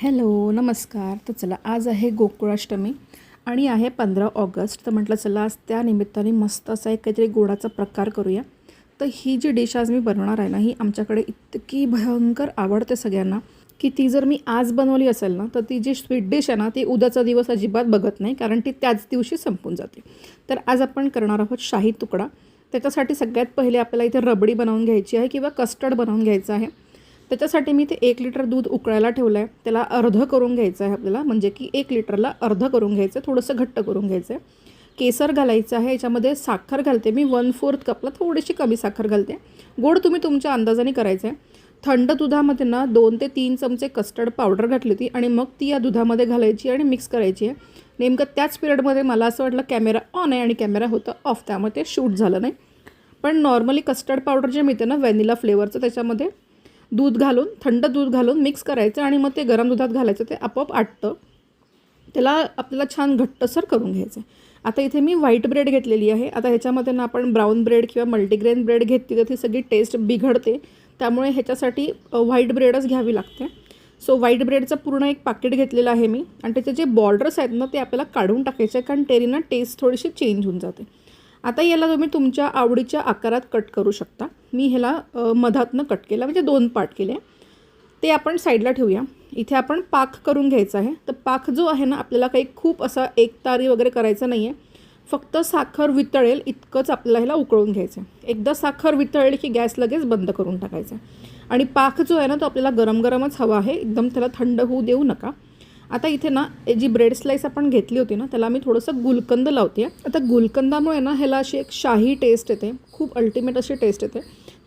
Hello नमस्कार. तर चला आज आहे गोकुळाष्टमी आणि आहे पंधरा ऑगस्ट. तर म्हटलं चला आज त्या निमित्ताने मस्त असा एक काहीतरी गोडाचा प्रकार करूया. तर ही जी डिश आज मी बनवणार आहे ना ही आमच्याकडे इतकी भयंकर आवडते सगळ्यांना की ती जर मी आज बनवली असेल ना तर ती जी स्वीट डिश आहे ना ती उद्याचा दिवस अजिबात बघत नाही कारण ती त्याच दिवशी संपून जाते. तर आज आपण करणार आहोत शाही तुकडा. त्याच्यासाठी सगळ्यात पहिले आपल्याला इथे रबडी बनवून घ्यायची आहे किंवा कस्टर्ड बनवून घ्यायचं आहे. त्याच्यासाठी मी ते एक लिटर दूध उकळायला ठेवलं आहे त्याला अर्ध करून घ्यायचं आहे आपल्याला म्हणजे की एक लिटरला अर्ध करून घ्यायचं आहे थोडंसं घट्ट करून घ्यायचं आहे केसर घालायचं आहे याच्यामध्ये साखर घालते मी वन फोर्थ कपला थोडीशी कमी साखर घालते. गोड तुम्ही तुमच्या अंदाजाने करायचं आहे थंड दुधामध्ये ना दोन ते तीन चमचे कस्टर्ड पावडर घातली होती आणि मग ती या दुधामध्ये घालायची आणि मिक्स करायची आहे. नेमकं त्याच पिरियडमध्ये मला असं वाटलं कॅमेरा ऑन आहे आणि कॅमेरा होतं ऑफ त्यामुळे ते शूट झालं नाही. पण नॉर्मली कस्टर्ड पावडर जे मिळते ना व्हॅनिला फ्लेवरचं त्याच्यामध्ये दूध घालून थंड दूध घालून मिक्स करायचं आणि मग ते गरम दुधात घालायचं ते आपोआप आटतं. त्याला आपल्याला छान घट्टसर करून घ्यायचं आहे आता इथे मी व्हाईट ब्रेड घेतलेली आहे. आता ह्याच्यामध्ये ना आपण ब्राऊन ब्रेड किंवा मल्टीग्रेन ब्रेड घेतली तर ती सगळी टेस्ट बिघडते. त्यामुळे ह्याच्यासाठी व्हाईट ब्रेडच घ्यावी लागते. सो व्हाईट ब्रेडचं पूर्ण एक पाकिट घेतलेलं आहे मी. आणि त्याचे जे बॉर्डर्स आहेत ना ते आपल्याला काढून टाकायचे आहे कारण तेरीना टेस्ट थोडीशी चेंज होऊन जाते. आता याला तुम्ही तुमच्या आवडीच्या आकारात कट करू शकता. मी ह्याला मधातनं कट केला म्हणजे दोन पार्ट केले. ते आपण साईडला ठेवूया. इथे आपण पाक करून घ्यायचा आहे. तर पाक जो आहे ना आपल्याला काही खूप असा एक तारी वगैरे करायचा नाही आहे फक्त साखर वितळेल इतकंच आपल्याला ह्याला उकळून घ्यायचं आहे एकदा साखर वितळेल की गॅस लगेच बंद करून टाकायचा आणि पाक जो आहे ना तो आपल्याला गरम गरमच हवा आहे. एकदम त्याला थंड होऊ देऊ नका. आता इथे ना जी ब्रेड स्लाईस आपण घेतली होती ना त्याला मी थोडंसं गुलकंद लावते. आता गुलकंदामुळे ना ह्याला अशी एक शाही टेस्ट येते. खूप अल्टिमेट अशी टेस्ट येते.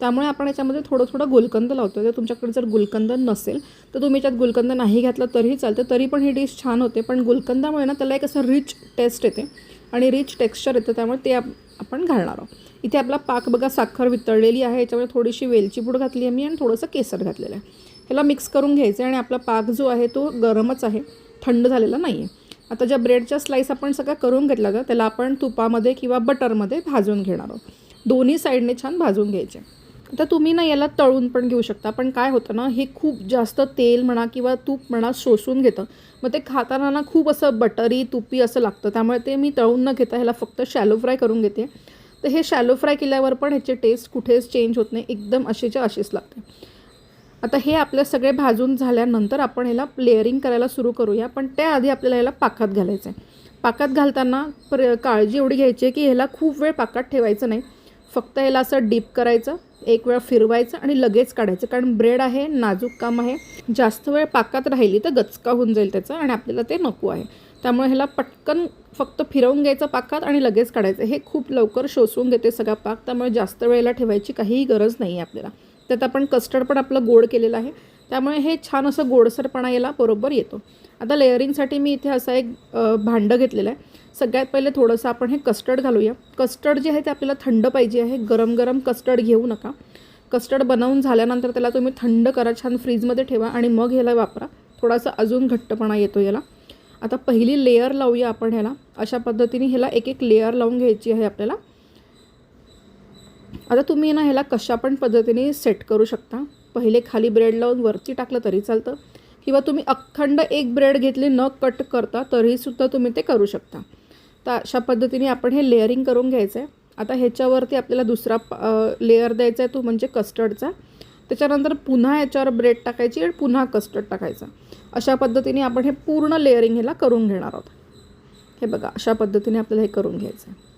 त्यामुळे आपण याच्यामध्ये थोडं थोडं गुलकंद लावतो तर तुमच्याकडे जर गुलकंद नसेल तर तुम्ही याच्यात गुलकंद नाही घातलं तरीही चालतं. तरी पण ही डिश छान होते पण गुलकंदामुळे ना त्याला एक असं रिच टेस्ट येते आणि रिच टेक्स्चर येतं त्यामुळे ते आपण घालणार आहोत. इथे आपला पाक बघा साखर वितळलेली आहे. याच्यामध्ये थोडीशी वेलची पूड घातली आहे मी आणि थोडंसं केसर घातलेलं आहे. ह्याला मिक्स करून घ्यायचं आहे आणि आपला पाक जो आहे तो गरमच आहे थंड झालेला नाही आहे आता ज्या ब्रेडच्या स्लाईस आपण सगळ्या करून घेतल्या होत्या त्याला आपण तुपामध्ये किंवा बटरमध्ये भाजून घेणार आहोत. दोन्ही साईडने छान भाजून घ्यायचे. तर तुम्ही ना याला तळून पण घेऊ शकता. पण काय होतं ना हे खूप जास्त तेल म्हणा किंवा तूप म्हणा शोषून घेतं. मग ते खाताना ना खूप असं बटरी तुपी असं लागतं. त्यामुळे ते मी तळून न घेता ह्याला फक्त शॅलो फ्राय करून घेते. तर हे शॅलो फ्राय केल्यावर पण ह्याचे टेस्ट कुठेच चेंज होत नाही. एकदम अशीच्या अशीच लागते. आता हे आपले सगळे भाजून झाल्यानंतर आपण ह्याला लेअरिंग करायला सुरू करूया. पण त्याआधी आपल्याला ह्याला पाकात घालायचं आहे पाकात घालताना प्र काळजी एवढी घ्यायची आहे की ह्याला खूप वेळ पाकात ठेवायचं नाही. फक्त ह्याला असं डीप करायचं. एक वेळा फिरवायचं आणि लगेच काढायचं. कारण ब्रेड आहे नाजूक काम आहे. जास्त वेळ पाकात राहिली तर गचका होऊन जाईल त्याचं आणि आपल्याला ते नको आहे. त्यामुळे ह्याला पटकन फक्त फिरवून घ्यायचं पाकात आणि लगेच काढायचं. हे खूप लवकर शोषून घेते सगळा पाक. त्यामुळे जास्त वेळेला ठेवायची काहीही गरज नाही आहे आपल्याला. त्यात आपण कस्टर्ड पण आपलं गोड केलेलं आहे. त्यामुळे हे छान असं गोडसरपणा याला बरोबर येतो. आता लेअरिंगसाठी मी इथे असा एक भांडं घेतलेलं आहे. सगळ्यात पहिले थोडंसं आपण हे कस्टर्ड घालूया. कस्टर्ड जे आहे ते आपल्याला थंड पाहिजे आहे. गरम गरम कस्टर्ड घेऊ नका. कस्टर्ड बनवून झाल्यानंतर त्याला तुम्ही थंड करा छान फ्रीजमध्ये ठेवा आणि मग ह्याला वापरा. थोडासा अजून घट्टपणा येतो याला. आता पहिली लेअर लावूया आपण ह्याला. अशा पद्धतीने ह्याला एक एक लेअर लावून घ्यायची आहे आपल्याला. आता तुम्ही ना ह्याला कशा पण पद्धतीने सेट करू शकता. पहिले खाली ब्रेड लावून वरती टाकलं तरी चालतं. किंवा तुम्ही अखंड एक ब्रेड घेतली न कट करता तरीसुद्धा तुम्ही ते करू शकता. तर अशा पद्धतीने आपण हे लेअरिंग करून घ्यायचं आहे आता ह्याच्यावरती आपल्याला दुसरा लेअर द्यायचा आहे तो म्हणजे कस्टर्डचा त्याच्यानंतर पुन्हा याच्यावर ब्रेड टाकायची आणि पुन्हा कस्टर्ड टाकायचा. अशा पद्धतीने आपण हे पूर्ण लेअरिंग ह्याला करून घेणार आहोत. हे बघा अशा पद्धतीने आपल्याला हे करून घ्यायचं आहे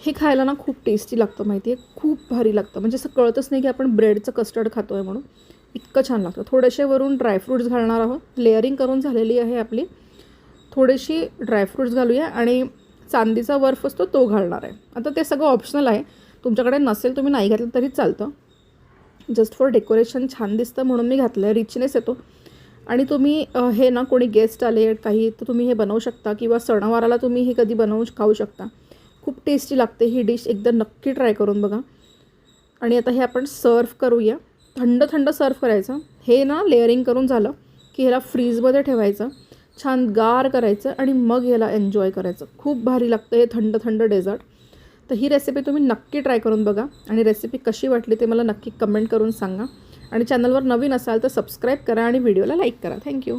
हे खायला ना खूप टेस्टी लागतं माहिती आहे खूप भारी लागतं. म्हणजे असं कळतच नाही की आपण ब्रेडचं कस्टर्ड खातो आहे म्हणून. इतकं छान लागतं. थोडेसे वरून ड्रायफ्रूट्स घालणार आहोत. लेअरिंग करून झालेली आहे आपली. थोडीशी ड्रायफ्रूट्स घालूया आणि चांदीचा वर्फ असतो तो घालणार आहे. आता ते सगळं ऑप्शनल आहे. तुमच्याकडे नसेल तुम्ही नाही घातलं तरी चालतं. जस्ट फॉर डेकोरेशन छान दिसतं म्हणून मी घातलं आहे रिचनेस येतो. आणि तुम्ही हे ना कोणी गेस्ट आले काही तर तुम्ही हे बनवू शकता किंवा सणावाराला तुम्ही हे कधी बनवू खाऊ शकता. खूप टेस्टी लागते ही डिश एकदा नक्की ट्राय करून बघा. आणि आता हे आपण सर्व करूया. थंड थंड सर्व करायचं. हे ना लेअरिंग करून झालं की ह्याला फ्रीजमध्ये ठेवायचं. छान गार करायचं आणि मग ह्याला एन्जॉय करायचं. खूप भारी लागतं हे थंड थंड डेझर्ट तर ही रेसिपी तुम्ही नक्की ट्राय करून बघा. आणि रेसिपी कशी वाटली ते मला नक्की कमेंट करून सांगा. आणि चॅनलवर नवीन असाल तर सबस्क्राईब करा आणि व्हिडिओला लाईक करा. थँक्यू